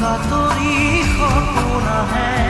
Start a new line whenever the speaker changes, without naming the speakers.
का तोरी खो ना है